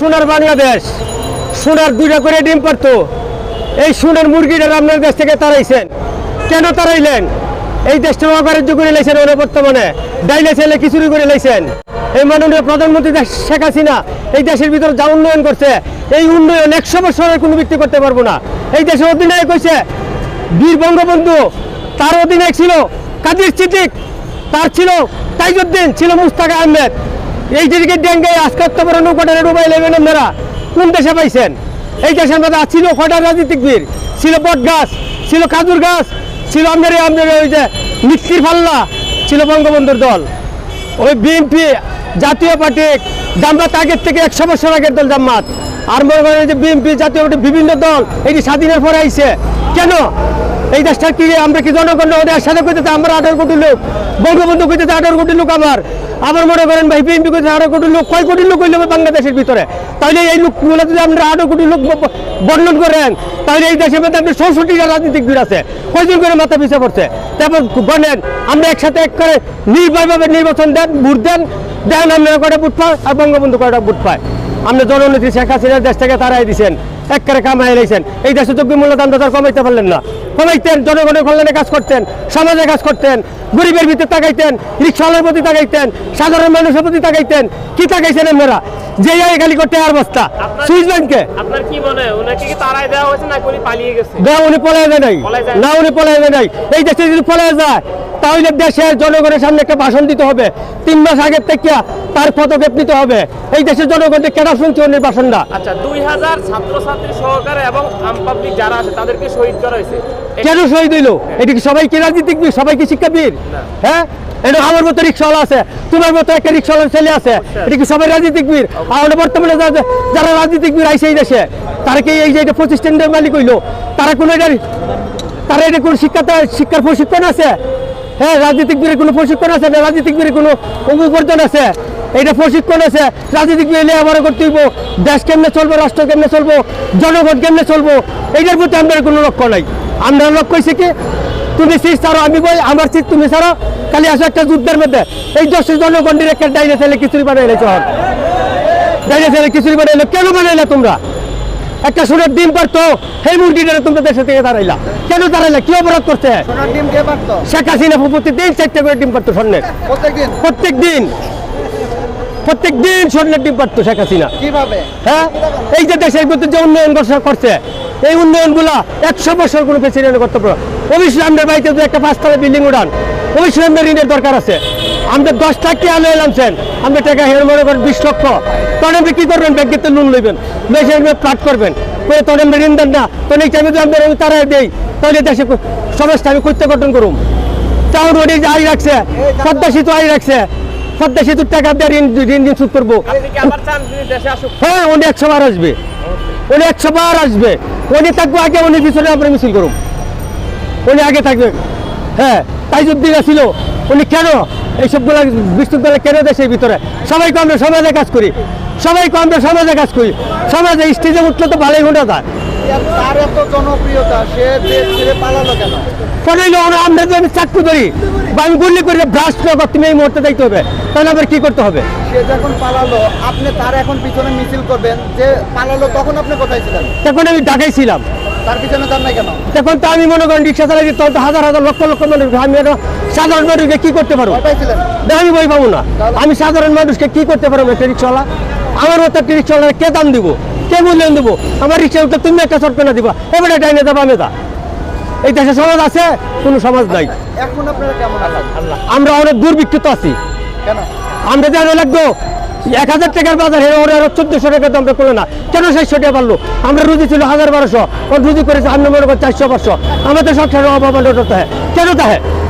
সোনার বাংলাদেশ, সোনার দুইটা করে ডিম পারতো। এই সোনার মুরগিটা আপনার দেশ থেকে তাড়াইছেন কেন তাড়াইলেন এই দেশটা অকার্য করে লাইছেন ওরা বর্তমানে। ডাইলে ছেলে খিচুড়ি করে লাইছেন। এই মাননীয় প্রধানমন্ত্রী শেখ হাসিনা এই দেশের ভিতরে যা উন্নয়ন করছে, এই উন্নয়ন একশো বছরের কোনো ব্যক্তি করতে পারব না। এই দেশের অধিনায়ক হয়েছে বীর বঙ্গবন্ধু। তার অধিনায়ক ছিল কাদির সিদ্দিক, তার ছিল তাইজুদ্দিন, ছিল মুস্তাক আহমেদ। এই দিকে ডেঙ্গে আজকে তো বড় নৌকাটা ডুবাই নেবেন আপনারা। কোন দেশে পাইছেন? এই দেশের মধ্যে ছিল কয়টা রাজনীতিকবিদ ছিল বট গাছ ছিল খাজুর গাছ, ছিল আমাদের আমাদের ওই যে মিষ্টির পাল্লা, ছিল বঙ্গবন্ধুর দল। ওই বিএনপি জাতীয় পার্টি জামাত আগের থেকে একশো বছর আগের দল জামাত। আর মনে করেন যে বিএনপি জাতীয় পার্টি, বিভিন্ন দল এটি স্বাধীনের পরে আইছে। কেন? এই দেশটা কি, আমরা কি জনগণ ওদের একসাথে করতে আমরা আঠারো কোটি লোক, বঙ্গবন্ধু করতে আঠারো কোটি লোক আমার আবার মনে করেন ভাই বিএনপি করতে আঠারো কোটি লোক, কয় কোটি লোক হইলে বাংলাদেশের ভিতরে? তাহলে এই লোকগুলো যদি আমরা আঠারো কোটি লোক বর্ণন করেন, তাহলে এই দেশের মধ্যে আপনি চৌষট্টিটা রাজনীতিক দূর আছে। কয়জন করে মাথা পিছিয়ে পড়ছে? তারপর বলেন, আমরা একসাথে এক করে নির্ভয়ভাবে নির্বাচন দেন, ভোট দেন দেন, আমরা কয়টা ভোট পাই? আর বঙ্গবন্ধু কয়টা ভোট পায়? আমরা জননেত্রী শেখ হাসিনার দেশ থেকে তারাই দিয়েছেন এক করে কামাই রয়েছেন এই দেশে যোগ্য মূল্য দাম তো কমাইতে পারলেন না। কমাইতেন জনগণের কল্যাণে কাজ করতেন সমাজে কাজ করতেন গরিবের ভিতরে তাকাইতেন রিক্সাওয়ালার প্রতি তাকাইতেন সাধারণ মানুষের প্রতি তাকাইতেন কি তাকাইছেন আপনারা? যে এই খালি করতে আর বস্তা। সুইচ ব্যাংকে। আপনার কি মনে হয় ওনাকে কি তারাই দেওয়া হয়েছে না উনি পালিয়ে গেছে? না উনি পলায় যায় নাই না উনি পলায় যায় নাই। এই দেশে যদি পলায় যায় তাহলে দেশের জনগণের সামনে একটা ভাষণ দিতে হবে। তিন মাস আগের থেকে তার পদক্ষেপ নিতে হবে। এই দেশের জনগণকে কেন শুনছে উনি ভাষণটা আচ্ছা দুই হাজার ছাত্রছাত্রী সহকারে এবং পাবলিক যারা আছে তাদেরকে শহীদ করা হয়েছে। কেন শহীদ হইল? এটি কি সবাই কি রাজনীতিকবিদ সবাই কি শিক্ষাবিদ হ্যাঁ? এটা আমার মতো রিক্সাওয়ালা আছে। তোমার মতো একটা রিক্সাওয়ালার ছেলে আছে। এটা কি সবাই রাজনীতিকবিদ আর বর্তমানে যা- যারা রাজনীতিকবিদ আইসে এই দেশে তারা কি এই যে এটা প্রতিষ্ঠানের মালিক হইল? তারা কোনো এটা তারা এটা কোনো শিক্ষা শিক্ষার প্রশিক্ষণ আছে? হ্যাঁ রাজনীতিকবিদের কোনো প্রশিক্ষণ আছে? না রাজনীতিকবিদের কোনো উপার্জন আছে? এটা প্রশিক্ষণ আছে। রাজনীতিক মিলে আবার করতে হইব। দেশ কেমনে চলবো, রাষ্ট্র কেমনে চলবো, জনগণ কেমনে চলবো, এইটার প্রতি আমাদের কোনো লক্ষ্য নাই। আমরা লক্ষ্য হয়েছে কি, তুমি সিট ছাড়ো, আমি বই আমার সিট তুমি ছাড়ো, খালি আসো একটা যুদ্ধের মধ্যে। এই দশের জনগণের একটা ডাইনে ছেলে খিচুড়ি বানাইলে চল। ডাইনে ছেলে খিচুড়ি বানাইলে কেন বানাইলে তোমরা? একটা সোনার ডিম পারতো সেই মুরগিটা তোমরা দেশে থেকে দাঁড়াইলা কেন দাঁড়াইলা কি অপরাধ করছে? শেখ হাসিনা প্রতিদিন চারটে করে ডিম পারতো স্বর্ণের। প্রত্যেক দিন প্রত্যেক দিন স্বর্ণের ডিম পারতো শেখ হাসিনা। কীভাবে? হ্যাঁ? এই যে দেশের ভিতরে যে উন্নয়ন করছে- করছে এই উন্নয়ন উন্নয়নগুলা একশো বছর কোনো প্রেসিডেন্ট করতে পারো অবশ্যই বাড়িতে একটা পাঁচতলা বিল্ডিং উড়ান আমাদের ঋণের দরকার আছে। আমরা দশ টাকা আলো এলামছেন আমরা টাকা হের মনে করেন বিশ লক্ষ। তখন আপনি কি করবেন ব্যাংকেতে লোন নেবেন দেশে ফ্লাট করবেন। করে তখন আমরা ঋণ দেন না। তখন এই টাইমে আমরা আমি তারাই দেই। তাহলে দেশে কো- সমাজটা আমি করতে গঠন করুম। টাউন রোডে যে আই রাখছে পদ্মা সেতু আই রাখছে। পদ্মা সেতুর টাকা দিয়ে ঋণ ঋণ ঋণ শোধ করব। কি হ্যাঁ উনি একশো বার আসবে। উনি একশো বার আসবে। উনি থাকব আগে উনি পিছনে আমরা মিছিল করুন উনি আগে থাকবে। হ্যাঁ তাইজুদ্দিন ছিল উনি কেন এইসবগুলো বিশ্ববিদ্যালয় কেন দেশের ভিতরে? সবাইকে আমরা সমাজে কাজ করি। সবাইকে আমরা সমাজে কাজ করি। সমাজে স্টেজে উঠলে তো ভালোই ঘটে যায়। তার এত জনপ্রিয়তা সে পালালো কেন? পড়াইলে আমরা যদি আমি চাকরি করি বা আমি গুলি করি ব্রাশ করো তুমি এই মুহূর্তে দেখতে হবে। তাহলে আমার কি করতে হবে? সে যখন পালালো আপনি তার এখন পিছনে মিছিল করবেন যে পালালো তখন আপনি কোথায় ছিলেন? তখন আমি ঢাকায় ছিলাম। তার পিছনে যান নাই কেন? তখন তো আমি মনে করেন রিক্সা চালাই তখন তো হাজার হাজার লক্ষ লক্ষ মানুষ আমি একটা সাধারণ মানুষকে কি করতে পারব? আমি বই পাবো না। আমি সাধারণ মানুষকে কি করতে পারব একটা রিক্সাওয়ালা? আমার মতো একটা রিক্সাওয়ালা কে দাম দিব? কে মূল্যায়ন দেবো? আমার রিক্সা তুমি একটা সরপেনা দিবা। এবারে ডাইনে দেবা আমি এই দেশে সমাজ আছে কোনো সমাজ নাই। এখন আপনারা কেমন আছেন? আমরা অনেক দুর্ভিক্ষিত আছি। কেন? আমরা জানো লাগবো এক হাজার টাকার বাজার হেরে ওরা চোদ্দশো টাকা আমরা করল না। কেন সাতশো টাকা পারল? আমরা রুজি ছিল হাজার বারোশো ওর রুজি করেছে আমরা মনে চারশো, পাঁচশো। আমাদের সংসারের অভাব কেন তাহে?